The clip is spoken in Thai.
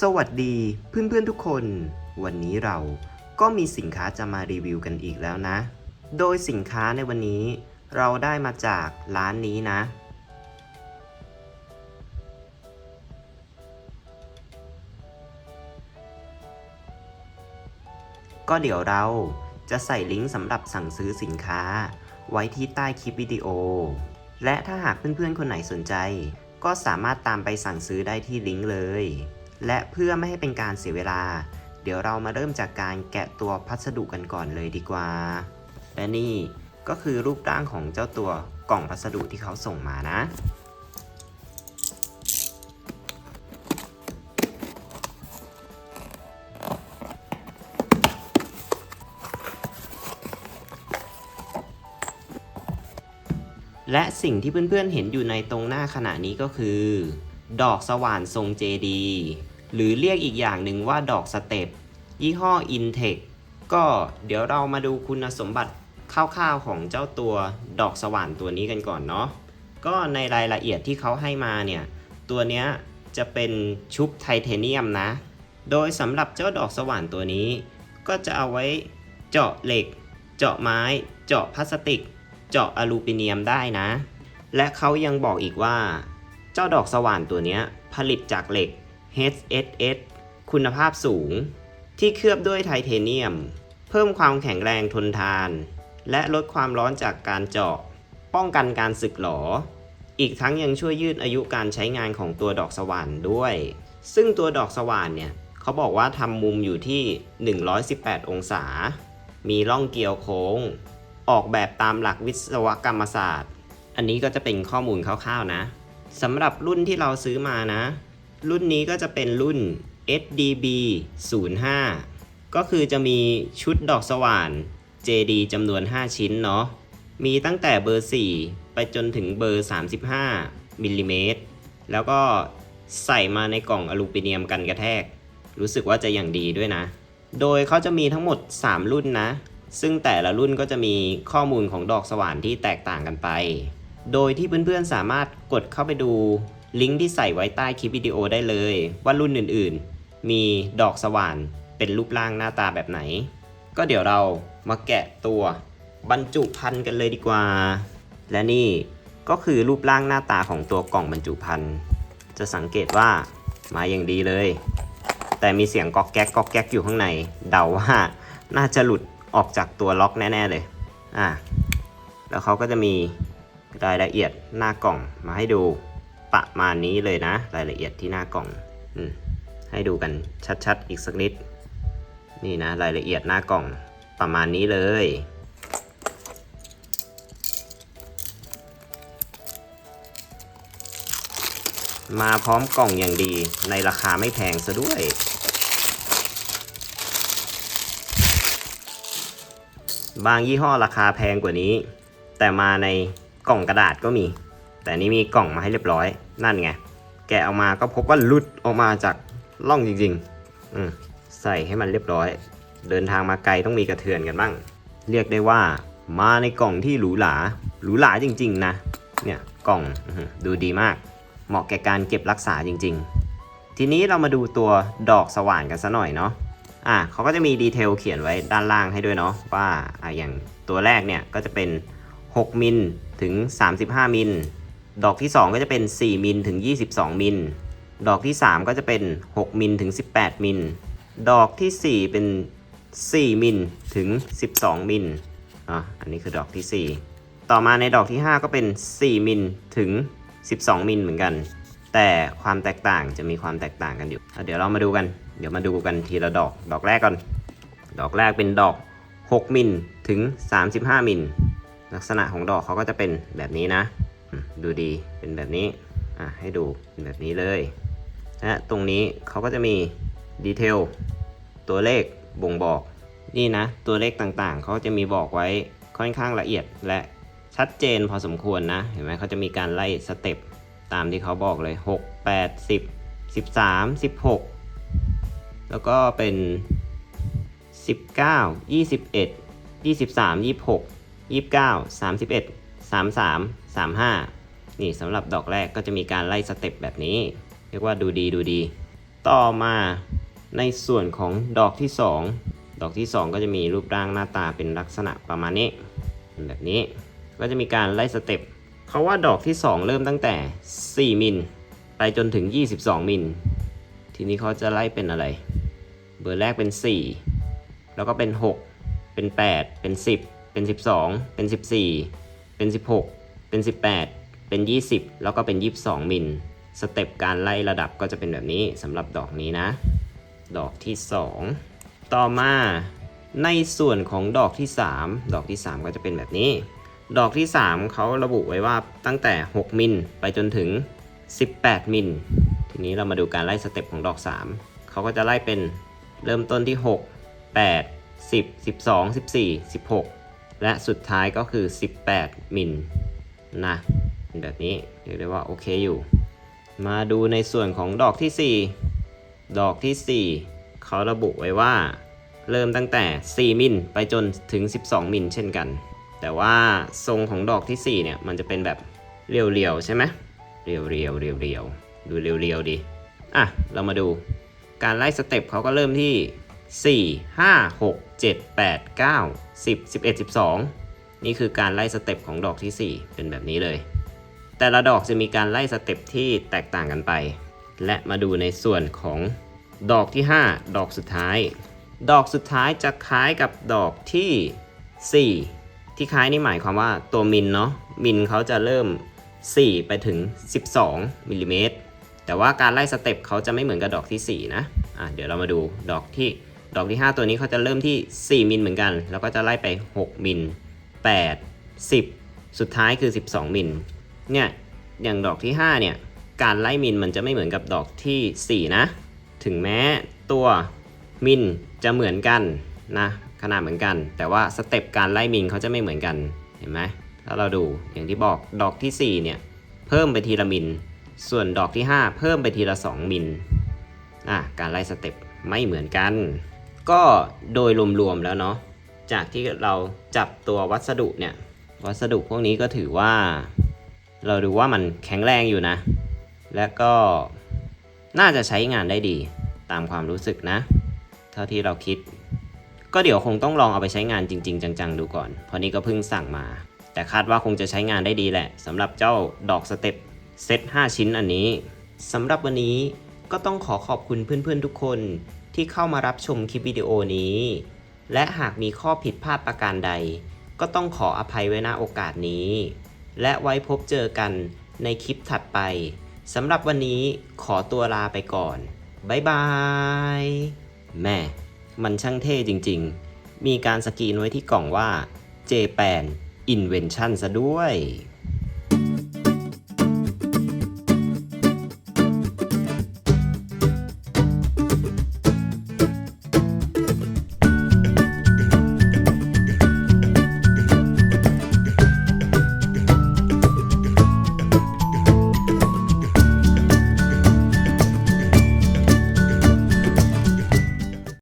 สวัสดีเพื่อนๆทุกคน วันนี้เราก็มีสินค้าจะมารีวิวกันอีกแล้วนะ โดยสินค้าในวันนี้เราได้มาจากร้านนี้นะ ก็เดี๋ยวเราจะใส่ลิงก์สำหรับสั่งซื้อสินค้า ไว้ที่ใต้คลิปวิดีโอ และถ้าหากเพื่อนๆคนไหนสนใจ ก็สามารถตามไปสั่งซื้อได้ที่ลิงก์เลย และเพื่อไม่ให้เป็นการเสียเวลา เดี๋ยวเรามาเริ่มจากการแกะตัวพัสดุกันก่อนเลยดีกว่า และนี่ก็คือรูปร่างของเจ้าตัวกล่องพัสดุที่เขาส่งมานะ และสิ่งที่เพื่อนๆเห็นอยู่ในตรงหน้าขณะนี้ก็คือ ดอกสว่านทรงเจดี หรือเรียกอีกอย่างหนึ่งว่าดอกสเต็ปยี่ห้อ Intech ก็เดี๋ยวเรามาดูคุณสมบัติคร่าวๆของเจ้าตัวดอกสว่านตัวนี้กันก่อนเนาะก็ในรายละเอียดที่เขาให้มาเนี่ย ตัวเนี้ยจะเป็นชุบไทเทเนียมนะ โดยสำหรับเจ้าดอกสว่านตัวนี้ ก็จะเอาไว้เจาะเหล็ก เจาะไม้ เจาะพลาสติก เจาะอลูมิเนียมได้นะ และเขายังบอกอีกว่า เจ้าดอกสว่านตัวนี้ผลิตจากเหล็ก HSS คุณภาพสูง ที่เคลือบด้วยไทเทเนียม เพิ่มความแข็งแรงทนทาน และลดความร้อนจากการเจาะ ป้องกันการสึกหรออีกทั้งยังช่วยยืดอายุการใช้งานของตัวดอกสว่านด้วย ซึ่งตัวดอกสว่านเนี่ยเขาบอกว่าทำมุมอยู่ที่ 118 องศา มีร่องเกลียวโค้ง ออกแบบตามหลักวิศวกรรมศาสตร์ อันนี้ก็จะเป็นข้อมูลคร่าวๆนะสำหรับรุ่นที่เราซื้อมานะ รุ่นนี้ก็จะเป็นรุ่น SDB 05 ก็คือจะมีชุดดอกสว่าน JD จำนวน 5 ชิ้นเนาะ มีตั้งแต่เบอร์ 4 ไปจนถึงเบอร์ 35มิลลิเมตร แล้วก็ใส่มาในกล่องอลูมิเนียมกันกระแทก รู้สึกว่าจะอย่างดีด้วยนะ โดยเขาจะมีทั้งหมด 3 รุ่นนะ ซึ่งแต่ละรุ่นก็จะมีข้อมูลของดอกสว่านที่แตกต่างกันไป โดยที่เพื่อนๆสามารถกดเข้าไปดู ลิงก์ที่ใส่ไว้ใต้คลิปวิดีโอได้เลย ว่ารุ่นอื่นๆ มีดอกสว่านเป็นรูปร่างหน้าตาแบบไหน ก็เดี๋ยวเรามาแกะตัวบรรจุภัณฑ์กันเลยดีกว่า และนี่ก็คือรูปร่างหน้าตาของตัวกล่องบรรจุภัณฑ์จะสังเกตว่ามาอย่างดีเลย แต่มีเสียงก๊อกแก๊กก๊อกแก๊กอยู่ข้างใน เดาว่าน่าจะหลุดออกจากตัวล็อกแน่ ๆ เลย อะ แล้วเขาก็จะมีรายละเอียดหน้ากล่องมาให้ดู ประมาณนี้เลยนะ รายละเอียดที่หน้ากล่องอให้ดูกันชัดๆ อีกสักนิด นี่นะ รายละเอียดหน้ากล่องประมาณนี้เลย มาพร้อมกล่องอย่างดีในราคาไม่แพงซะด้วยบางยี่ห้อราคาแพงกว่านี้ แต่มาในกล่องกระดาษก็มี แต่นี้มีกล่องมาให้เรียบร้อยนั่นไง แกะออกมาก็พบว่าหลุดออกมาจากร่องจริงๆ อืมใส่ให้มันเรียบร้อย เดินทางมาไกลต้องมีกระเทือนกันบ้าง เรียกได้ว่า มาในกล่องที่หรูหราหรูหราจริง ๆ นะ เนี่ยกล่องดูดีมาก เหมาะแก่การเก็บรักษาจริง ๆ ทีนี้เรามาดูตัวดอกสว่านกันซะหน่อยเนาะอะเขาก็จะมีดีเทลเขียนไว้ด้านล่างให้ด้วยเนาะว่าอะอย่างตัวแรกเนี่ยก็จะเป็น 6 มิลถึง 35 มิล ดอกที่ 2 ก็จะเป็น 4 มิลถึง 22 มิล ดอกที่ 3 ก็จะเป็น 6 มิลถึง 18 มิล ดอกทีสี่4 เป็น 4 มิลถึง 12 มิลอะอันนี้คือดอกทีสี่ 4 ต่อมาในดอกที่ 5 ก็เป็น 4 มิลถึง 12 มิลเหมือนกัน แต่ความแตกต่างจะมีความแตกต่างกันอยู่ เดี๋ยวเรามาดูกัน เดี๋ยวมาดูกันทีละดอก ดอกแรกก่อน ดอกแรกเป็นดอก 6 มิลถึง 35 มิล ลักษณะของดอกเขาก็จะเป็นแบบนี้นะ ดูดีเป็นแบบนี้อะให้ดูเป็นแบบนี้เลยและตรงนี้เขาก็จะมีดีเทลตัวเลขบ่งบอกนี่นะ ตัวเลขต่างๆ เขาจะมีบอกไว้ค่อนข้างละเอียดและชัดเจนพอสมควรนะ เห็นไหมเขาจะมีการไล่สเต็ปตามที่เขาบอกเลย 6 8 10 13 16 แล้วก็เป็น 19 21 23 26 29 31 33 35 นี่สำหรับดอกแรกก็จะมีการไล่สเต็ปแบบนี้ เรียกว่าดูดีดูดี ต่อมาในส่วนของดอกที่ 2 ดอกที่ 2 ก็จะมีรูปร่างหน้าตาเป็นลักษณะประมาณนี้เป็นแบบนี้ก็จะมีการไล่สเต็ปเขาว่าดอกที่ 2 เริ่มตั้งแต่ 4 มิล ไปจนถึง 22 มิล ทีนี้เขาจะไล่เป็นอะไร เบอร์แรกเป็น 4 แล้วก็เป็น 6 เป็น 8 เป็น 10 เป็น 12 เป็น 14 เป็น 16 เป็น 18 เป็น 20 แล้วก็เป็น 22 มิล สเต็ปการไล่ระดับก็จะเป็นแบบนี้สำหรับดอกนี้นะ ดอกที่ 2 ต่อมาในส่วนของดอกที่ 3 ดอกที่ 3 ก็จะเป็นแบบนี้ ดอกที่ 3 เขาระบุไว้ว่าตั้งแต่ 6 มิลไปจนถึง 18 มิล ทีนี้เรามาดูการไล่สเต็ปของดอก 3 เขาก็จะไล่เป็นเริ่มต้นที่ 6 8 10 12 14 16 และสุดท้ายก็คือ 18 มิลนะแบบนี้เรียกได้ว่าโอเคอยู่ มาดูในส่วนของดอกที่ 4 ดอกที่ 4 เขาระบุไว้ว่า เริ่มตั้งแต่ 4 มิลไปจนถึง 12 มิลเช่นกัน แต่ว่าทรงของดอกที่ 4 เนี่ย มันจะเป็นแบบเรียวๆ ใช่ไหมเรียวๆเรียวๆเรียวๆดูเรียวๆดีอะ เรามาดูการไล่สเต็ปเขาก็เริ่มที่ 4 5 6 7 8 9 10 11 12 นี่คือการไล่สเต็ปของดอกที่ 4 เป็นแบบนี้เลย แต่ละดอกจะมีการไล่สเต็ปที่แตกต่างกันไป และมาดูในส่วนของดอกที่ 5 ดอกสุดท้าย ดอกสุดท้ายจะคล้ายกับดอกที่ 4 ที่คล้ายนี่หมายความว่าตัวมิลเนาะมิลเขาจะเริ่ม 4 ไปถึง 12มิลลิเมตรแต่ว่าการไล่สเต็ปเขาจะไม่เหมือนกับดอกที่ 4 นะอะเดี๋ยวเรามาดูดอกที่ ดอกที่ 5 ตัวนี้เขาจะเริ่มที่ 4 มิลเหมือนกัน แล้วก็จะไล่ไป 6 มิล 8 10 สุดท้ายคือ 12 มิล เนี่ย อย่างดอกที่ 5 เนี่ย การไล่มิลมันจะไม่เหมือนกับดอกที่ 4 นะ ถึงแม้ตัวมิลจะเหมือนกันนะ ขนาดเหมือนกัน แต่ว่าสเต็ปการไล่มิลเขาจะไม่เหมือนกัน เห็นไหม ถ้าเราดู อย่างที่บอก ดอกที่ 4 เนี่ย เพิ่มไปทีละมิล ส่วนดอกที่ 5 เพิ่มไปทีละ 2 มิล อะ การไล่สเต็ปไม่เหมือนกัน ก็โดยรวมๆแล้วเนาะจากที่เราจับตัววัสดุเนี่ย วัสดุพวกนี้ก็ถือว่า เราดูว่ามันแข็งแรงอยู่นะ และก็น่าจะใช้งานได้ดีตามความรู้สึกนะ เท่าที่เราคิด ก็เดี๋ยวคงต้องลองเอาไปใช้งานจริง ๆ จัง ๆ ดูก่อน เพราะนี่ก็เพิ่งสั่งมา แต่คาดว่าคงจะใช้งานได้ดีแหละสำหรับเจ้าดอกสเต็ปเซต5 ชิ้นอันนี้สำหรับวันนี้ ก็ต้องขอขอบคุณเพื่อนๆทุกคนที่เข้ามารับชมคลิปวิดีโอนี้ และหากมีข้อผิดพลาดประการใด ก็ต้องขออภัยไว้ณโอกาสนี้ และไว้พบเจอกันในคลิปถัดไปสำหรับวันนี้ขอตัวลาไปก่อนบายบายแม่มันช่างเท่จริงๆ มีการสกรีนไว้ที่กล่องว่า J8 Invention ซะด้วย